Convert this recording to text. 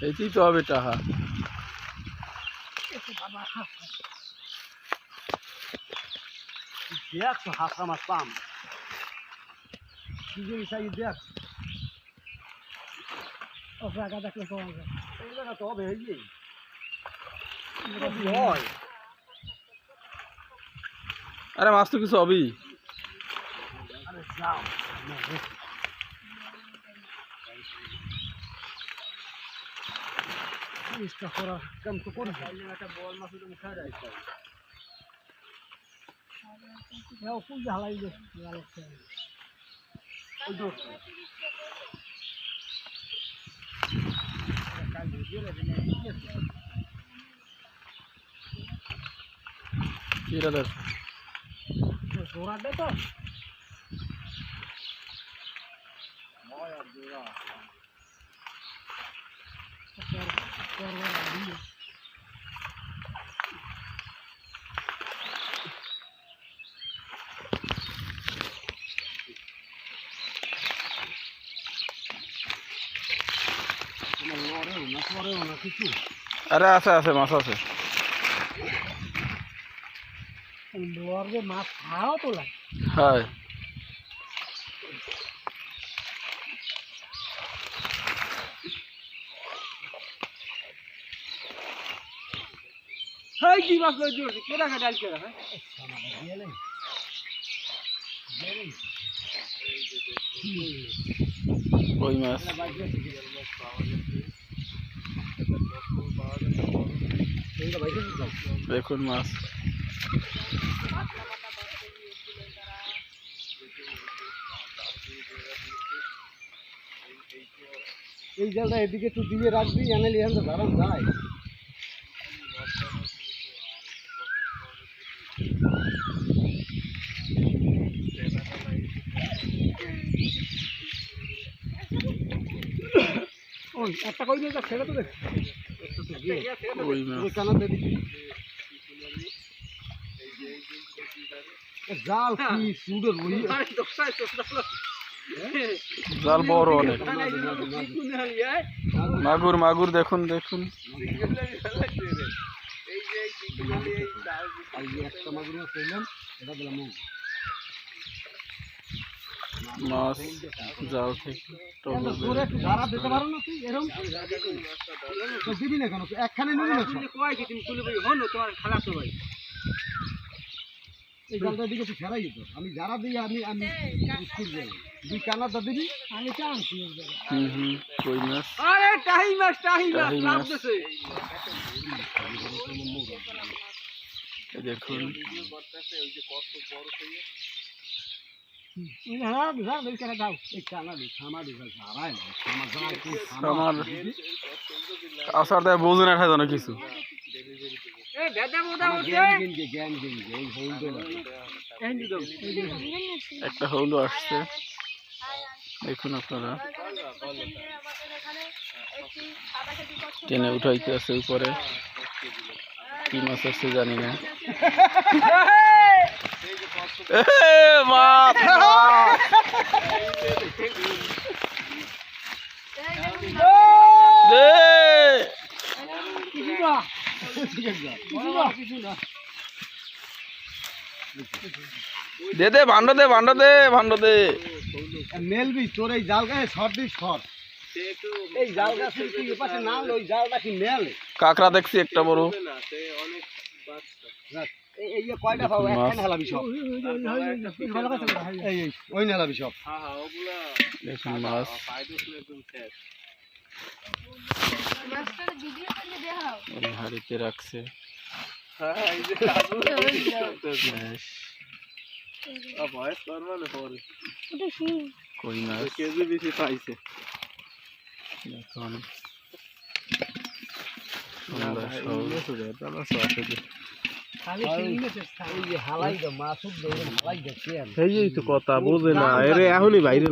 এইটাই তো হবে টাহা দেখ তো হাসরা মাছ পাম? কি জিনিস আগে দেখ টাকা দেখলে পাওয়া যায় এই জায়গা তো হবে এই হয়। আরে মাছ তো কিছু হবেই। আরে যাও। চেষ্টা করার কাম তো করি একটা বল মাছ তো মুখে যায় এও ফুল ঝালাই দে ওই তো এটা দেখ জোড়া দে তো আমার লড়েও না কিছু আরে আছে আছে মাছ আছে। লোয়ার মাছ খাওয়া তো লাগে। হয়। কি মাছ লই দিও কে রাখা ডাল কে রাখা? কই মাছ। দেখুন মাছ। এই জায়গাটা এদিকে একটু দিয়ে রাখবি এনালি এখান দাঁড়ান যায় একটা কই দিয়ে ছেড়ে তো দেখ জাল কি সুদের ওই জাল বড় অনেক মাগুর মাগুর দেখুন দেখুন এই যে একটা মাগুর এটা দিলাম নিবি না সব। এই জালটার দিকে ফেরাই যেত আমি যারা দিই আমি আমি স্কুল যাই দুই কানাটা দিবি আমি চান্স হুম হুম মাছ? আরে টাহি মাছ। মাছ দেখুন। আসার দেয় বোঝে না খায় না কিছু একটা হৌলো আসছে দেখুন আপনারা টেনে উঠাইতে আছে উপরে কি মাছ আসছে জানি না মাছ। দে দে ভান্ড দে ভান্ড দে ভান্ড দে। মেলবি তোর এই জাল গায়ে শর্ট দিস শর্ট। এই জাল গাছ পাশে না ওই জালটা কি মেল? কাঁকড়া দেখছি একটা বড়। এই কয়টা পাবো? মাছ। একখানে হেলাবি সব। এই ওই নেলাবি সব। দেখুন মাছ। ওই হাড়িতে রাখছে। কই মাছ? কেজি বেশি পাইছে এই তো কথা বোঝে না এরে এখনই বাইরে